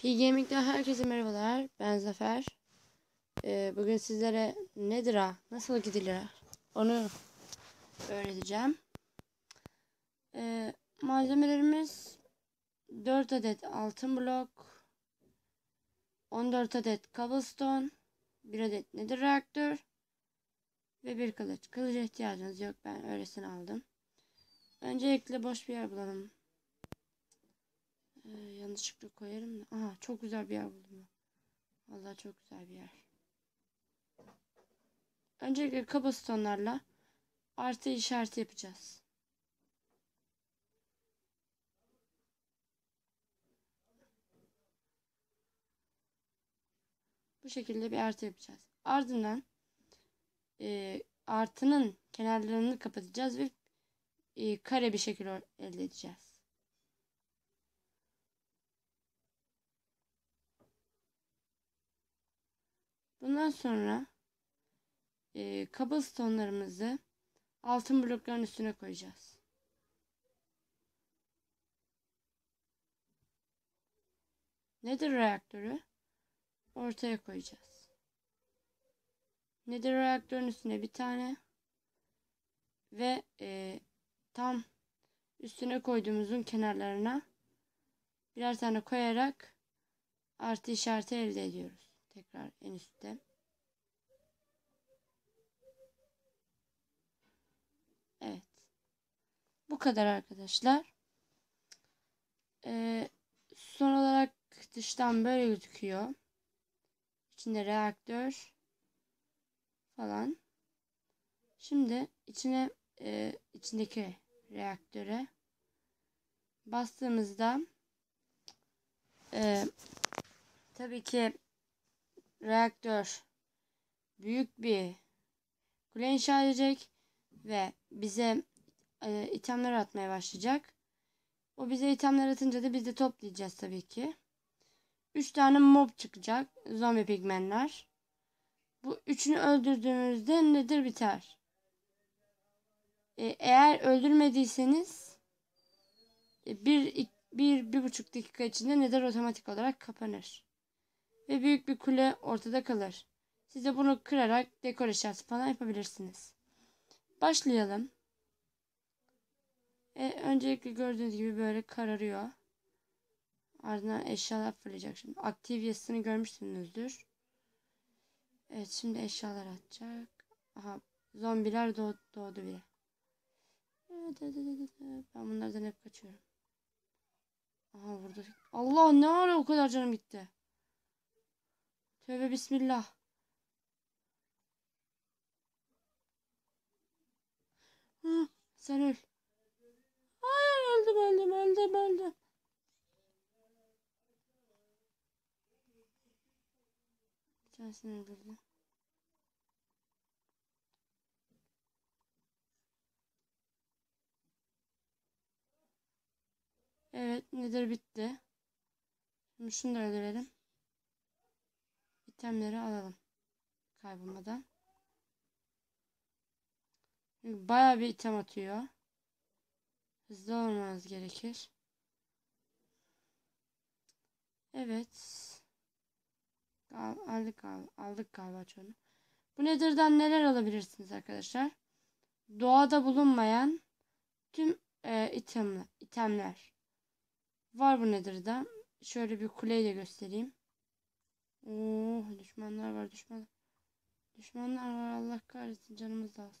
P-Gaming'den herkese merhabalar. Ben Zafer. Ee, bugün sizlere nedir ha? Nasıl gidilir? Onu öğreteceğim. Ee, malzemelerimiz 4 adet altın blok, 14 adet cobblestone, 1 adet nether reaktör ve bir kılıç. Kılıca ihtiyacınız yok. Ben öylesine aldım. Öncelikle boş bir yer bulalım. Ee, yanlışlıkla koyarım da. Aha çok güzel bir yer buldum. Vallahi çok güzel bir yer. Öncelikle cobblestone'larla artı işareti yapacağız. Bu şekilde bir artı yapacağız. Ardından e, artının kenarlarını kapatacağız ve e, kare bir şekil elde edeceğiz. Bundan sonra e, cobblestone'larımızı altın blokların üstüne koyacağız. Nether reaktörü ortaya koyacağız. Nether reaktörün üstüne bir tane ve e, tam üstüne koyduğumuzun kenarlarına birer tane koyarak artı işareti elde ediyoruz. Tekrar en üstte. Evet. Bu kadar arkadaşlar. Ee, son olarak dıştan böyle gözüküyor. İçinde reaktör falan. Şimdi içine e, içindeki reaktöre bastığımızda e, tabii ki reaktör büyük bir kule inşa edecek ve bize e, itemler atmaya başlayacak. O bize itemler atınca da biz de toplayacağız tabii ki. 3 tane mob çıkacak. Zombi pigmenler. Bu üçünü öldürdüğümüzde nedir biter. E, eğer öldürmediyseniz e, bir, bir, bir buçuk dakika içinde nedir otomatik olarak kapanır ve büyük bir kule ortada kalır. Siz de bunu kırarak dekor eşyası falan yapabilirsiniz. Başlayalım. E, öncelikle gördüğünüz gibi böyle kararıyor. Ardından eşyalar fırlayacak şimdi. Yazısını görmüşsünüzdür. Evet şimdi eşyalar atacak. Aha zombiler doğ doğdu bile. Ben bunlardan hep kaçıyorum. Aha burada. Allah ne ara o kadar canım gitti. Tövbe bismillah. Hı, sen öl. Hayır öldüm öldüm öldüm öldüm. Bir tanesini öldürdüm. Evet nedir bitti. Şimdi şunu da öldürelim itemleri alalım. Kaybolmadan. Baya bir item atıyor. Hızlı olmanız gerekir. Evet. Aldık, aldık galiba çoğunu. Bu nedirden neler alabilirsiniz arkadaşlar? Doğada bulunmayan tüm e, itemler, itemler var bu nedirden. Şöyle bir kuleyle göstereyim. Oo, düşmanlar var düşman. Düşmanlar var Allah kahretsin canımız az.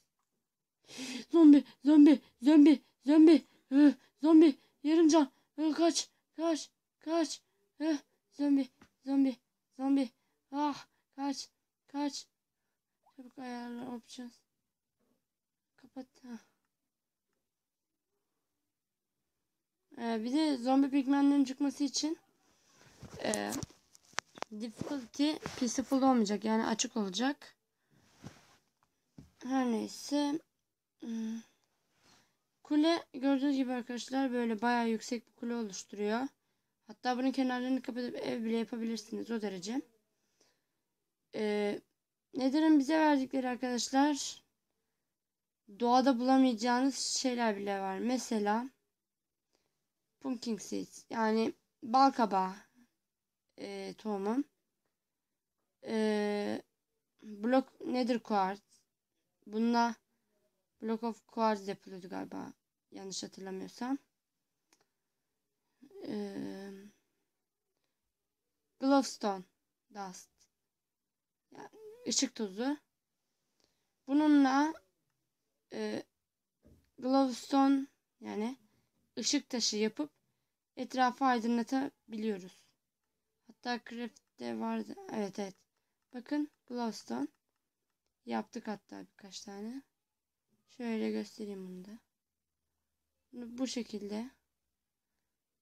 zombi zombi zombi zombi hı, zombi yarım can hı, kaç kaç kaç hı, zombi zombi zombi ah kaç kaç çabuk ayarlar options kapat. Ee, bir de zombi pigmenlerin çıkması için e, difficulty peaceful olmayacak. Yani açık olacak. Her neyse. Hmm. Kule gördüğünüz gibi arkadaşlar böyle bayağı yüksek bir kule oluşturuyor. Hatta bunun kenarlarını kapatıp ev bile yapabilirsiniz o derece. Ee, Nether'ın bize verdikleri arkadaşlar doğada bulamayacağınız şeyler bile var. Mesela pumpkin seeds yani bal kabağı e, tohumum. E, blok nedir quartz? Bununla block of quartz yapılıyordu galiba. Yanlış hatırlamıyorsam. E, glowstone dust. Yani ışık tozu. Bununla e, glowstone yani ışık taşı yapıp etrafı aydınlatabiliyoruz. Hatta vardı. Evet evet. Bakın glowstone. Yaptık hatta birkaç tane. Şöyle göstereyim bunu da. Bunu bu şekilde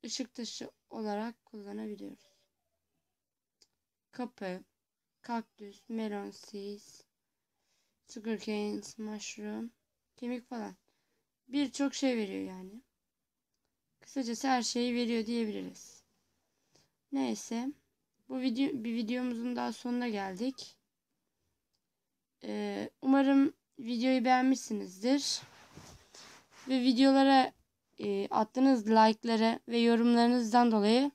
ışık taşı olarak kullanabiliyoruz. Kapı, kaktüs, melon seeds, sugarcane, mushroom, kemik falan. Birçok şey veriyor yani. Kısacası her şeyi veriyor diyebiliriz. Neyse. Bu video bir videomuzun daha sonuna geldik. Ee, umarım videoyu beğenmişsinizdir. Ve videolara e, attığınız like'lara ve yorumlarınızdan dolayı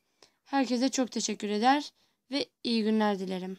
herkese çok teşekkür eder ve iyi günler dilerim.